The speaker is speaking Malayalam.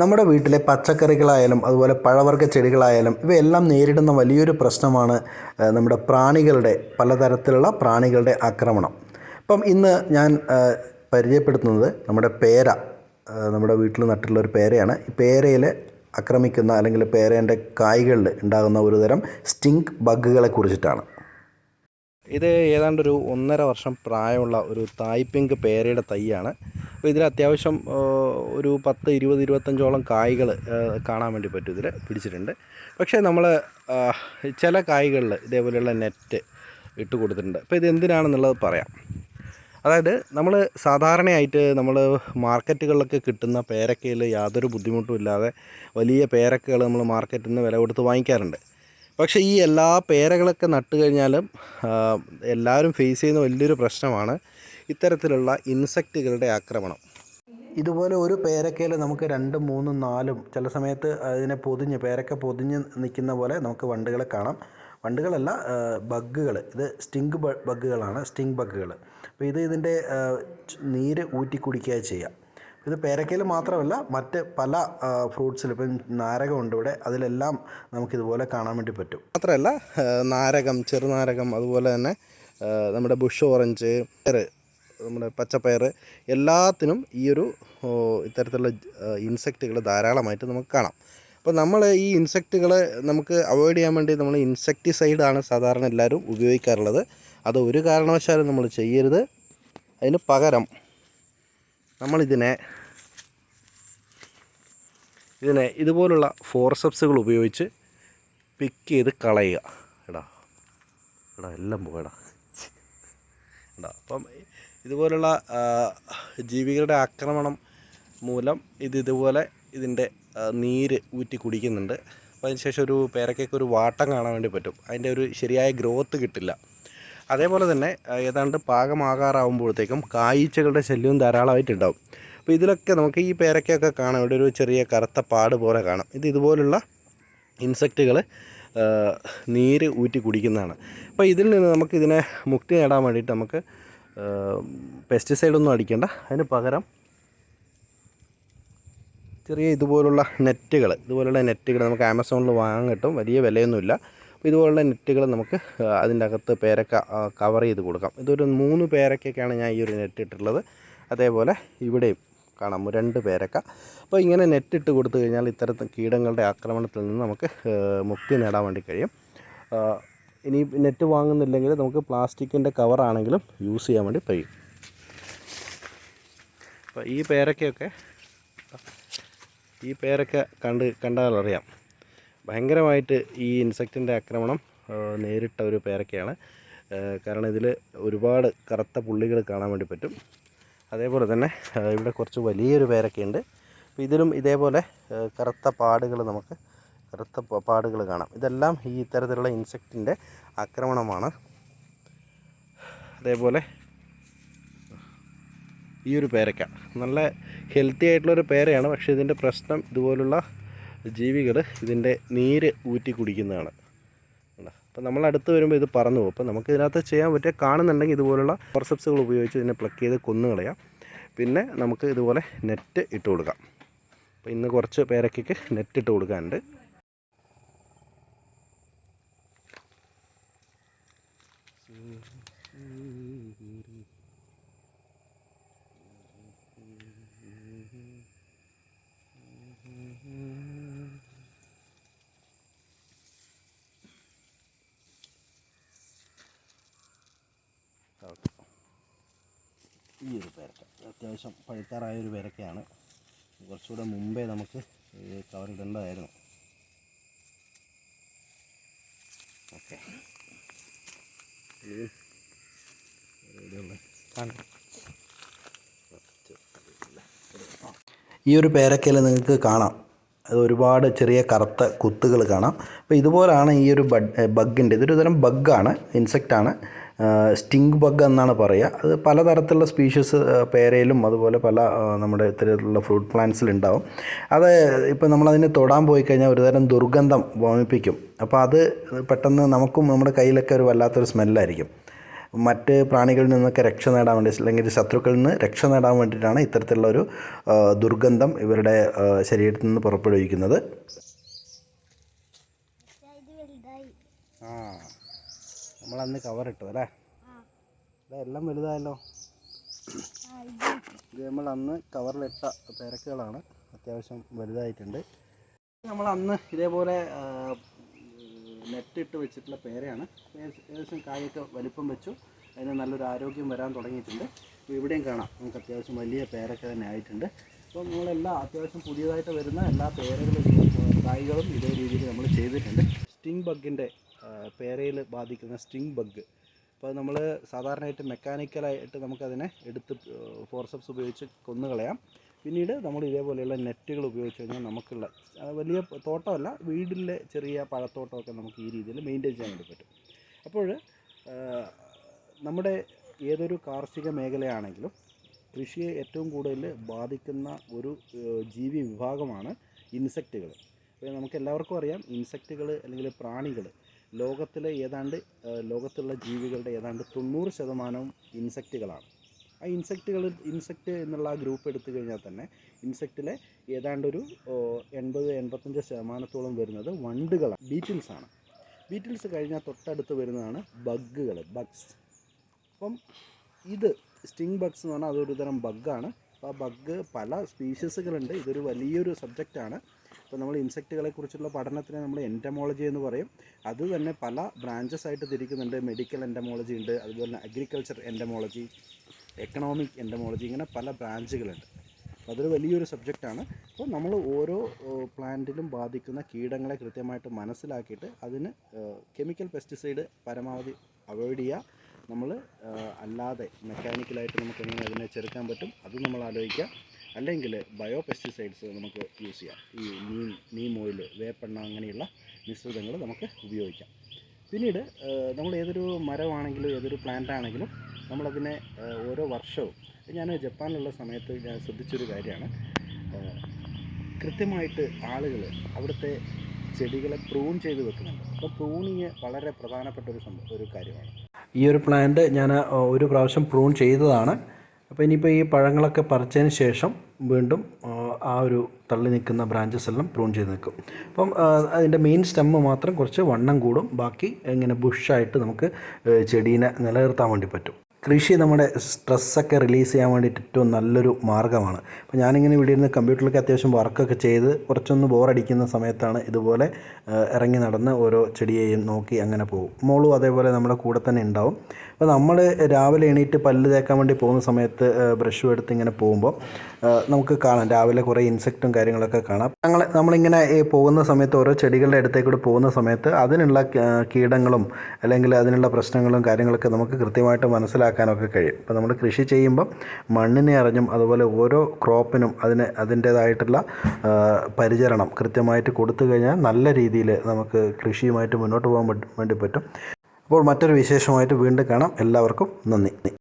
നമ്മുടെ വീട്ടിലെ പച്ചക്കറികളായാലും അതുപോലെ പഴവർഗ ചെടികളായാലും ഇവയെല്ലാം നേരിടുന്ന വലിയൊരു പ്രശ്നമാണ് നമ്മുടെ പ്രാണികളുടെ പലതരത്തിലുള്ള പ്രാണികളുടെ ആക്രമണം. ഇപ്പം ഇന്ന് ഞാൻ പരിചയപ്പെടുത്തുന്നത് നമ്മുടെ പേര നമ്മുടെ വീട്ടിൽ നട്ടിട്ടുള്ള ഒരു പേരയാണ്. ഈ പേരയിൽ ആക്രമിക്കുന്ന അല്ലെങ്കിൽ പേരേന്റെ കായ്കളിൽ ഉണ്ടാകുന്ന ഒരു തരം സ്റ്റിങ്ക് ബഗ്ഗുകളെ കുറിച്ചിട്ടാണ്. ഇത് ഏതാണ്ട് ഒരു ഒന്നര വർഷം പ്രായമുള്ള ഒരു തായ്പിങ്ക് പേരയുടെ തൈയാണ്. അപ്പോൾ ഇതിൽ അത്യാവശ്യം ഒരു പത്ത് ഇരുപത് ഇരുപത്തഞ്ചോളം കായ്കൾ കാണാൻ വേണ്ടി പറ്റും ഇതിൽ പിടിച്ചിട്ടുണ്ട്. പക്ഷേ നമ്മൾ ചില കായ്കളിൽ ഇതേപോലെയുള്ള നെറ്റ് ഇട്ട് കൊടുത്തിട്ടുണ്ട്. അപ്പോൾ ഇത് എന്തിനാണെന്നുള്ളത് പറയാം. അതായത് നമ്മൾ സാധാരണയായിട്ട് നമ്മൾ മാർക്കറ്റുകളിലൊക്കെ കിട്ടുന്ന പേരക്കയിൽ യാതൊരു ബുദ്ധിമുട്ടും ഇല്ലാതെ വലിയ പേരക്കകൾ നമ്മൾ മാർക്കറ്റിൽ നിന്ന് വില കൊടുത്ത് വാങ്ങിക്കാറുണ്ട്. പക്ഷേ ഈ എല്ലാ പേരകളൊക്കെ നട്ട് കഴിഞ്ഞാലും എല്ലാവരും ഫേസ് ചെയ്യുന്ന വലിയൊരു പ്രശ്നമാണ് ഇത്തരത്തിലുള്ള ഇൻസെക്റ്റുകളുടെ ആക്രമണം. ഇതുപോലെ ഒരു പേരക്കയിൽ നമുക്ക് രണ്ടും മൂന്നും നാലും ചില സമയത്ത് അതിനെ പൊതിഞ്ഞ് പേരക്ക പൊതിഞ്ഞ് നിൽക്കുന്ന പോലെ നമുക്ക് വണ്ടുകളെ കാണാം. വണ്ടുകളല്ല ബഗ്ഗുകൾ. ഇത് സ്റ്റിങ് ബഗ്ഗുകളാണ് സ്റ്റിങ് ബഗ്ഗുകൾ. അപ്പോൾ ഇത് ഇതിന്റെ നീര് ഊറ്റി കുടിക്കുക ചെയ്യുക. ഇത് പേരക്കയിൽ മാത്രമല്ല മറ്റ് പല ഫ്രൂട്ട്സിലും ഇപ്പം നാരകമുണ്ട് ഇവിടെ. അതിലെല്ലാം നമുക്കിതുപോലെ കാണാൻ വേണ്ടി പറ്റും. മാത്രമല്ല നാരകം ചെറുനാരകം അതുപോലെ തന്നെ നമ്മുടെ ബുഷ് ഓറഞ്ച് നമ്മുടെ പച്ചപ്പയർ എല്ലാത്തിനും ഈ ഒരു ഇത്തരത്തിലുള്ള ഇൻസെക്റ്റുകൾ ധാരാളമായിട്ട് നമുക്ക് കാണാം. അപ്പോൾ നമ്മൾ ഈ ഇൻസെക്റ്റുകളെ നമുക്ക് അവോയ്ഡ് ചെയ്യാൻ വേണ്ടി നമ്മൾ ഇൻസെക്ടിസൈഡാണ് സാധാരണ എല്ലാവരും ഉപയോഗിക്കാറുള്ളത്. അത് ഒരു കാരണവശാലും നമ്മൾ ചെയ്യരുത്. അതിന് പകരം നമ്മളിതിനെ ഇതിനെ ഇതുപോലുള്ള ഫോർസെപ്സുകൾ ഉപയോഗിച്ച് പിക്ക് ചെയ്ത് കളയുക. എടാ എടാ എല്ലാം പോയടാ എടാ അപ്പം ഇതുപോലുള്ള ജീവികളുടെ ആക്രമണം മൂലം ഇത് ഇതുപോലെ ഇതിന്റെ നീര് ഊറ്റി കുടിക്കുന്നുണ്ട്. അപ്പോൾ അതിനുശേഷം ഒരു പേരക്കൊക്കെ ഒരു വാട്ടം കാണാൻ വേണ്ടി പറ്റും. അതിന്റെ ഒരു ശരിയായ ഗ്രോത്ത് കിട്ടില്ല. അതേപോലെ തന്നെ ഏതാണ്ട് പാകമാകാറാവുമ്പോഴത്തേക്കും കായ്ച്ചകളുടെ ശല്യവും ധാരാളമായിട്ടുണ്ടാവും അപ്പോൾ ഇതിലൊക്കെ നമുക്ക് ഈ പേരക്കയൊക്കെ കാണാം. ഇവിടെ ഒരു ചെറിയ കറുത്ത പാട് പോലെ കാണാം. ഇത് ഇതുപോലുള്ള ഇൻസെക്റ്റുകൾ നീര് ഊറ്റി കുടിക്കുന്നതാണ്. അപ്പോൾ ഇതിൽ നിന്ന് നമുക്ക് ഇതിനെ മുക്തി നേടാൻ വേണ്ടിയിട്ട് നമുക്ക് പെസ്റ്റിസൈഡൊന്നും അടിക്കേണ്ട. അതിന് പകരം ചെറിയ ഇതുപോലുള്ള നെറ്റുകൾ ഇതുപോലുള്ള നെറ്റുകൾ നമുക്ക് ആമസോണിൽ വാങ്ങാൻ കിട്ടും. വലിയ വിലയൊന്നുമില്ല. അപ്പോൾ ഇതുപോലുള്ള നെറ്റുകൾ നമുക്ക് അതിന്റെ അകത്ത് പേരക്ക കവർ ചെയ്ത് കൊടുക്കാം. ഇതൊരു മൂന്ന് പേരക്കൊക്കെയാണ് ഞാൻ ഈ ഒരു നെറ്റ് ഇട്ടിട്ടുള്ളത്. അതേപോലെ ഇവിടെയും കാണാം രണ്ട് പേരക്ക. അപ്പോൾ ഇങ്ങനെ നെറ്റ് ഇട്ട് കൊടുത്തു കഴിഞ്ഞാൽ ഇത്തരത്തിൽ കീടങ്ങളുടെ ആക്രമണത്തിൽ നിന്ന് നമുക്ക് മുക്തി നേടാൻ വേണ്ടി കഴിയും. ഇനി നെറ്റ് വാങ്ങുന്നില്ലെങ്കിൽ നമുക്ക് പ്ലാസ്റ്റിക്കിന്റെ കവറാണെങ്കിലും യൂസ് ചെയ്യാൻ വേണ്ടി കഴിയും അപ്പോൾ ഈ പേരക്കയൊക്കെ ഈ പേരക്ക കണ്ട് കണ്ടാലറിയാം. ഭയങ്കരമായിട്ട് ഈ ഇൻസെക്റ്റിന്റെ ആക്രമണം നേരിട്ട ഒരു പേരക്കയാണ്. കാരണം ഇതിൽ ഒരുപാട് കറുത്ത പുള്ളികൾ കാണാൻ വേണ്ടി പറ്റും. അതേപോലെ തന്നെ ഇവിടെ കുറച്ച് വലിയൊരു പേരക്കയുണ്ട്. അപ്പോൾ ഇതിലും ഇതേപോലെ കറുത്ത പാടുകൾ നമുക്ക് കറുത്ത പാടുകൾ കാണാം. ഇതെല്ലാം ഈ ഇത്തരത്തിലുള്ള ഇൻസെക്റ്റിന്റെ ആക്രമണമാണ്. അതേപോലെ ഈ ഒരു പേരയ്ക്ക നല്ല ഹെൽത്തി ആയിട്ടുള്ളൊരു പേരയാണ്. പക്ഷേ ഇതിന്റെ പ്രശ്നം ഇതുപോലുള്ള ജീവികൾ ഇതിന്റെ നീര് ഊറ്റി കുടിക്കുന്നതാണ്. അപ്പോൾ നമ്മൾ അടുത്ത് വരുമ്പോൾ ഇത് പറന്നു പോകും. അപ്പോൾ നമുക്ക് ഇതിനകത്ത് ചെയ്യാൻ പറ്റിയ കാണുന്നുണ്ടെങ്കിൽ ഇതുപോലുള്ള ഫോർസെപ്സുകൾ ഉപയോഗിച്ച് ഇതിനെ പ്ലക്ക് ചെയ്ത് കൊന്നുകളയാം പിന്നെ നമുക്ക് ഇതുപോലെ നെറ്റ് ഇട്ട് കൊടുക്കാം. അപ്പോൾ ഇന്ന് കുറച്ച് പേരക്കേക്ക് നെറ്റ് ഇട്ട് കൊടുക്കാനുണ്ട് ഓക്കെ ഈ ഒരു പേരക്ക. അത്യാവശ്യം പഴുക്കാറായ ഒരു പേരക്കയാണ്. കുറച്ചുകൂടെ മുമ്പേ നമുക്ക് കവറിടേണ്ടതായിരുന്നു ഓക്കെ. ഈ ഒരു പേരക്കയിൽ നിങ്ങൾക്ക് കാണാം. അത് ഒരുപാട് ചെറിയ കറുത്ത കുത്തുകൾ കാണാം. അപ്പോൾ ഇതുപോലാണ് ഈ ഒരു ബഡ് ബഗ്ഗിന്റെ. ഇതൊരു തരം ബഗ്ഗാണ് ഇൻസെക്റ്റാണ് സ്റ്റിങ് ബഗ് എന്നാണ് പറയുക. അത് പലതരത്തിലുള്ള സ്പീഷീസ് പേരയിലും അതുപോലെ പല നമ്മുടെ ഇത്തരത്തിലുള്ള ഫ്രൂട്ട് പ്ലാന്റ്സിലുണ്ടാവും അത് ഇപ്പോൾ നമ്മളതിനെ തൊടാൻ പോയി കഴിഞ്ഞാൽ ഒരുതരം ദുർഗന്ധം വമിപ്പിക്കും. അപ്പോൾ അത് പെട്ടെന്ന് നമുക്കും നമ്മുടെ കയ്യിലൊക്കെ ഒരു വല്ലാത്തൊരു സ്മെല്ലായിരിക്കും. മറ്റ് പ്രാണികളിൽ നിന്നൊക്കെ രക്ഷ നേടാൻ വേണ്ടി അല്ലെങ്കിൽ ശത്രുക്കളിൽ നിന്ന് രക്ഷ നേടാൻ വേണ്ടിയിട്ടാണ് ഇത്തരത്തിലുള്ള ഒരു ദുർഗന്ധം ഇവരുടെ ശരീരത്തിൽ നിന്ന് പുറപ്പെടുവിക്കുന്നത് ഇത് വലുതായി ആ നമ്മളന്ന് കവറിട്ടു അല്ലേ എല്ലാം വലുതായല്ലോ. ഇത് നമ്മൾ അന്ന് കവറിലിട്ട പേരക്കുകളാണ് അത്യാവശ്യം വലുതായിട്ടുണ്ട്. നമ്മൾ അന്ന് ഇതേപോലെ നെറ്റ് ഇട്ട് വെച്ചിട്ടുള്ള പേരയാണ്. ഏകദേശം- ഏകദേശം കായൊക്കെ വലിപ്പം വെച്ചു. അതിന് നല്ലൊരു ആരോഗ്യം വരാൻ തുടങ്ങിയിട്ടുണ്ട്. അപ്പോൾ ഇവിടെയും കാണാം. നമുക്ക് അത്യാവശ്യം വലിയ പേരൊക്കെ തന്നെ ആയിട്ടുണ്ട്. അപ്പോൾ നമ്മളെല്ലാം അത്യാവശ്യം പുതിയതായിട്ട് വരുന്ന എല്ലാ പേരകളും കായ്കളും ഇതേ രീതിയിൽ നമ്മൾ ചെയ്തിട്ടുണ്ട്. സ്റ്റിങ് ബഗിന്റെ പേരയിൽ ബാധിക്കുന്ന സ്റ്റിങ് ബഗ്. അപ്പോൾ നമ്മൾ സാധാരണയായിട്ട് മെക്കാനിക്കലായിട്ട് നമുക്കതിനെ എടുത്ത് ഫോർസപ്സ് ഉപയോഗിച്ച് കൊന്നുകളയാം. പിന്നീട് നമ്മൾ ഇതേപോലെയുള്ള നെറ്റുകൾ ഉപയോഗിച്ച് കഴിഞ്ഞാൽ നമുക്കുള്ള വലിയ തോട്ടമല്ല വീടിലെ ചെറിയ പഴത്തോട്ടമൊക്കെ നമുക്ക് ഈ രീതിയിൽ മെയിന്റെയിൻ ചെയ്യാൻ വേണ്ടി പറ്റും. അപ്പോൾ നമ്മുടെ ഏതൊരു കാർഷിക മേഖലയാണെങ്കിലും കൃഷിയെ ഏറ്റവും കൂടുതൽ ബാധിക്കുന്ന ഒരു ജീവി വിഭാഗമാണ് ഇൻസെക്റ്റുകൾ. അപ്പോൾ നമുക്ക് എല്ലാവർക്കും അറിയാം ഇൻസെക്റ്റുകൾ അല്ലെങ്കിൽ പ്രാണികൾ ലോകത്തിലെ ഏതാണ്ട് ലോകത്തുള്ള ജീവികളുടെ ഏതാണ്ട് തൊണ്ണൂറ് ശതമാനവും ഇൻസെക്റ്റുകളാണ്. ആ ഇൻസെക്റ്റുകൾ ഇൻസെക്റ്റ് എന്നുള്ള ആ ഗ്രൂപ്പ് എടുത്തു കഴിഞ്ഞാൽ തന്നെ ഇൻസെക്റ്റിലെ ഏതാണ്ടൊരു എൺപത് എൺപത്തഞ്ച് ശതമാനത്തോളം വരുന്നത് വണ്ടുകളാണ് ബീറ്റിൽസാണ് ബീറ്റിൽസ് കഴിഞ്ഞാൽ തൊട്ടടുത്ത് വരുന്നതാണ് ബഗ്ഗുകൾ ബഗ്സ്. അപ്പം ഇത് സ്റ്റിങ് ബഗ്സ് എന്ന് പറഞ്ഞാൽ അതൊരു തരം ബഗ്ഗാണ്. അപ്പോൾ ആ ബഗ് പല സ്പീഷീസുകളുണ്ട് ഇതൊരു വലിയൊരു സബ്ജക്റ്റാണ്. അപ്പോൾ നമ്മൾ ഇൻസെക്റ്റുകളെ കുറിച്ചുള്ള പഠനത്തിനെ നമ്മൾ എന്റമോളജി എന്ന് പറയും. അത് തന്നെ പല ബ്രാഞ്ചസ് ആയിട്ട് തിരിക്കുന്നുണ്ട്. മെഡിക്കൽ എന്റമോളജി ഉണ്ട്. അതുപോലെ തന്നെ അഗ്രികൾച്ചർ എന്റമോളജി എക്കണോമിക് എന്റമോളജി ഇങ്ങനെ പല ബ്രാഞ്ചുകളുണ്ട് അപ്പോൾ അതൊരു വലിയൊരു സബ്ജക്റ്റാണ് അപ്പോൾ നമ്മൾ ഓരോ പ്ലാന്റിലും ബാധിക്കുന്ന കീടങ്ങളെ കൃത്യമായിട്ട് മനസ്സിലാക്കിയിട്ട് അതിന് കെമിക്കൽ പെസ്റ്റിസൈഡ് പരമാവധി അവോയ്ഡ് ചെയ്യുക നമ്മൾ അല്ലാതെ മെക്കാനിക്കലായിട്ട് നമുക്ക് എങ്ങനെ അതിനെ ചെറുക്കാൻ പറ്റും അത് നമ്മൾ ആലോചിക്കുക അല്ലെങ്കിൽ ബയോ പെസ്റ്റിസൈഡ്സ് നമുക്ക് യൂസ് ചെയ്യാം. ഈ നീം നീം ഓയിൽ വേപ്പെണ്ണ അങ്ങനെയുള്ള മിശ്രിതങ്ങൾ നമുക്ക് ഉപയോഗിക്കാം. പിന്നീട് നമ്മൾ ഏതൊരു മരമാണെങ്കിലും ഏതൊരു പ്ലാന്റ് ആണെങ്കിലും നമ്മളതിനെ ഓരോ വർഷവും ഞാൻ ജപ്പാനിലുള്ള സമയത്ത് ഞാൻ ശ്രദ്ധിച്ചൊരു കാര്യമാണ്. കൃത്യമായിട്ട് ആളുകൾ അവിടുത്തെ ചെടികളെ പ്രൂൺ ചെയ്ത് വെക്കുന്നുണ്ട്. അപ്പോൾ പ്രൂണിങ് വളരെ പ്രധാനപ്പെട്ട ഒരു സംഭവം ഒരു കാര്യമാണ്. ഈ ഒരു പ്ലാന്റ് ഞാൻ ഒരു പ്രാവശ്യം പ്രൂൺ ചെയ്തതാണ്. അപ്പോൾ ഇനിയിപ്പോൾ ഈ പഴങ്ങളൊക്കെ പറിച്ചതിന് ശേഷം വീണ്ടും ആ, ഒരു തള്ളി നിൽക്കുന്ന ബ്രാഞ്ചസ് എല്ലാം പ്രൂൺ ചെയ്ത് നിൽക്കും. അപ്പം അതിന്റെ മെയിൻ സ്റ്റെമ്മ് മാത്രം കുറച്ച് വണ്ണം കൂടും. ബാക്കി ഇങ്ങനെ ബുഷായിട്ട് നമുക്ക് ചെടീനെ നിലനിർത്താൻ വേണ്ടി പറ്റും. കൃഷി നമ്മുടെ സ്ട്രെസ്സൊക്കെ റിലീസ് ചെയ്യാൻ വേണ്ടിയിട്ട് ഏറ്റവും നല്ലൊരു മാർഗമാണ് അപ്പോൾ ഞാനിങ്ങനെ ഇവിടെ ഇരുന്ന് കമ്പ്യൂട്ടറിലൊക്കെ അത്യാവശ്യം വർക്കൊക്കെ ചെയ്ത് കുറച്ചൊന്ന് ബോറടിക്കുന്ന സമയത്താണ് ഇതുപോലെ ഇറങ്ങി നടന്ന് ഓരോ ചെടിയെയും നോക്കി അങ്ങനെ പോകും. മോളും അതേപോലെ നമ്മുടെ കൂടെ തന്നെ ഉണ്ടാവും. അപ്പോൾ നമ്മൾ രാവിലെ എണീറ്റ് പല്ല് തേക്കാൻ വേണ്ടി പോകുന്ന സമയത്ത് ബ്രഷും എടുത്ത് ഇങ്ങനെ പോകുമ്പോൾ നമുക്ക് കാണാം. രാവിലെ കുറേ ഇൻസെക്റ്റും കാര്യങ്ങളൊക്കെ കാണാം. ഞങ്ങൾ നമ്മളിങ്ങനെ പോകുന്ന സമയത്ത് ഓരോ ചെടികളുടെ അടുത്തേക്കൂടെ പോകുന്ന സമയത്ത് അതിനുള്ള കീടങ്ങളും അല്ലെങ്കിൽ അതിനുള്ള പ്രശ്നങ്ങളും കാര്യങ്ങളൊക്കെ നമുക്ക് കൃത്യമായിട്ട് മനസ്സിലാക്കാനൊക്കെ കഴിയും. അപ്പോൾ നമ്മൾ കൃഷി ചെയ്യുമ്പോൾ മണ്ണിനെ അറിഞ്ഞും അതുപോലെ ഓരോ ക്രോപ്പിനും അതിന് അതിന്റേതായിട്ടുള്ള പരിചരണം കൃത്യമായിട്ട് കൊടുത്തു കഴിഞ്ഞാൽ നല്ല രീതിയിൽ നമുക്ക് കൃഷിയുമായിട്ട് മുന്നോട്ട് പോകാൻ വേണ്ടി പറ്റും. അപ്പോൾ മറ്റൊരു വിശേഷമായിട്ട് വീണ്ടും കാണാം. എല്ലാവർക്കും നന്ദി.